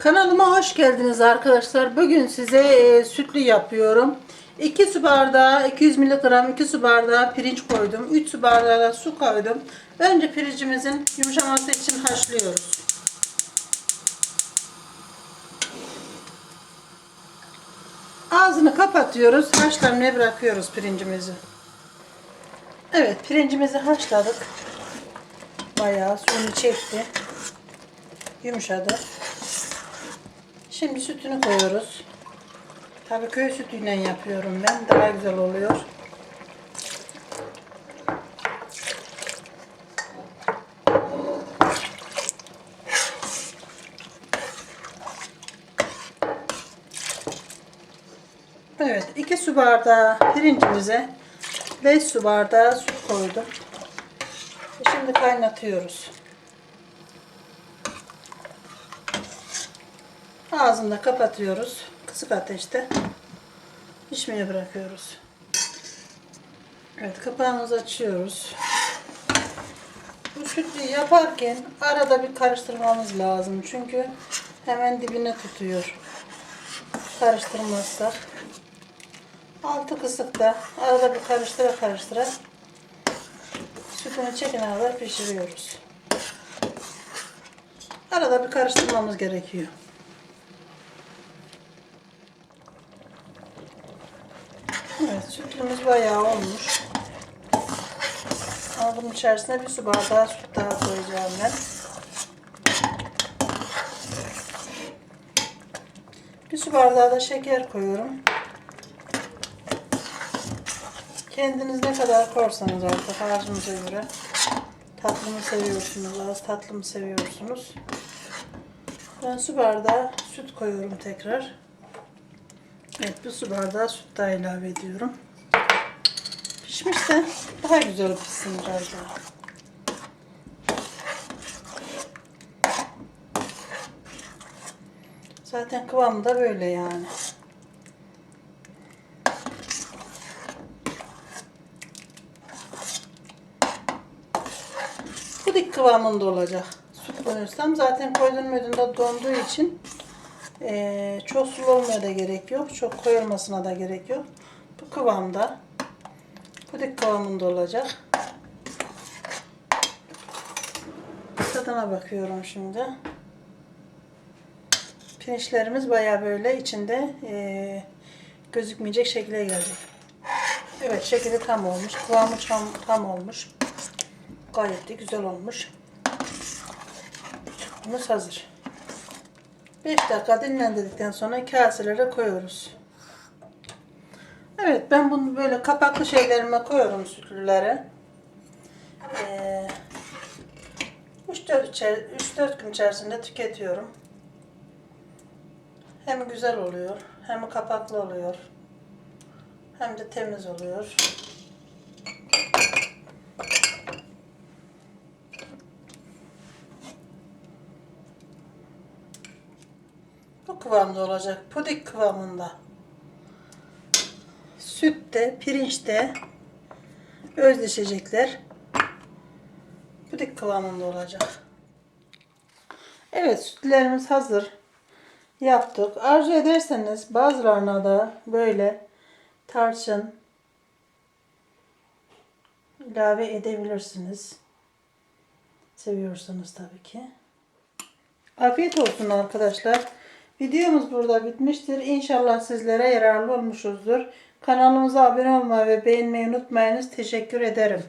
Kanalıma hoş geldiniz arkadaşlar. Bugün size e, sütlü yapıyorum. 2 su bardağı 200 mg 2 su bardağı pirinç koydum. 3 su bardağı da su koydum. Önce pirincimizin yumuşaması için haşlıyoruz. Ağzını kapatıyoruz. Haşlanmaya bırakıyoruz pirincimizi. Evet pirincimizi haşladık. Bayağı suyunu çekti. Yumuşadı. Şimdi sütünü koyuyoruz. Tabii köy sütüyle yapıyorum ben. Daha güzel oluyor. Evet, 2 su bardağı pirincimize 5 su bardağı süt koydum. Şimdi kaynatıyoruz. Ağzını kapatıyoruz. Kısık ateşte pişmeye bırakıyoruz. Evet kapağımızı açıyoruz. Bu sütlü yaparken arada bir karıştırmamız lazım. Çünkü hemen dibine tutuyor. Karıştırmazsak. Altı kısıkta arada bir karıştıra karıştıra sütünü çekene kadar pişiriyoruz. Arada bir karıştırmamız gerekiyor. Evet, sütümüz bayağı olmuş. Ama bunun içerisine bir su bardağı süt daha koyacağım ben. Bir su bardağı da şeker koyuyorum. Kendiniz ne kadar korsanız artık harcınıza göre. Tatlı mı seviyorsunuz, az tatlı mı seviyorsunuz? Ben su bardağı süt koyuyorum tekrar. Evet bir su bardağı süt daha ilave ediyorum. Pişmişse daha güzel pişsin biraz daha. Zaten kıvamı da böyle yani. Puding kıvamında olacak. Süt koyursam zaten koydum ödünde donduğu için ee, çok sulu olmaya da gerek yok. Çok koyulmasına da gerek yok. Bu kıvamda puding kıvamında olacak. Tadına bakıyorum şimdi. Pirinçlerimiz baya böyle içinde ee, gözükmeyecek şekilde geldi. Evet şekli tam olmuş. Kıvamı tam, tam olmuş. Gayet de güzel olmuş. Sütümüz hazır. 5 dakika dinlendirdikten sonra kaselere koyuyoruz. Evet ben bunu böyle kapaklı şeylerime koyuyorum sütlülere. Ee, 3-4 gün içerisinde tüketiyorum. Hem güzel oluyor, hem kapaklı oluyor, hem de temiz oluyor. Bu kıvamda olacak. Pudik kıvamında. Sütte, pirinçte özleşecekler. Pudik kıvamında olacak. Evet sütlerimiz hazır. Yaptık. Arzu ederseniz bazılarına da böyle tarçın ilave edebilirsiniz. Seviyorsanız tabii ki. Afiyet olsun arkadaşlar. Videomuz burada bitmiştir. İnşallah sizlere yararlı olmuşuzdur. Kanalımıza abone olmayı ve beğenmeyi unutmayınız. Teşekkür ederim.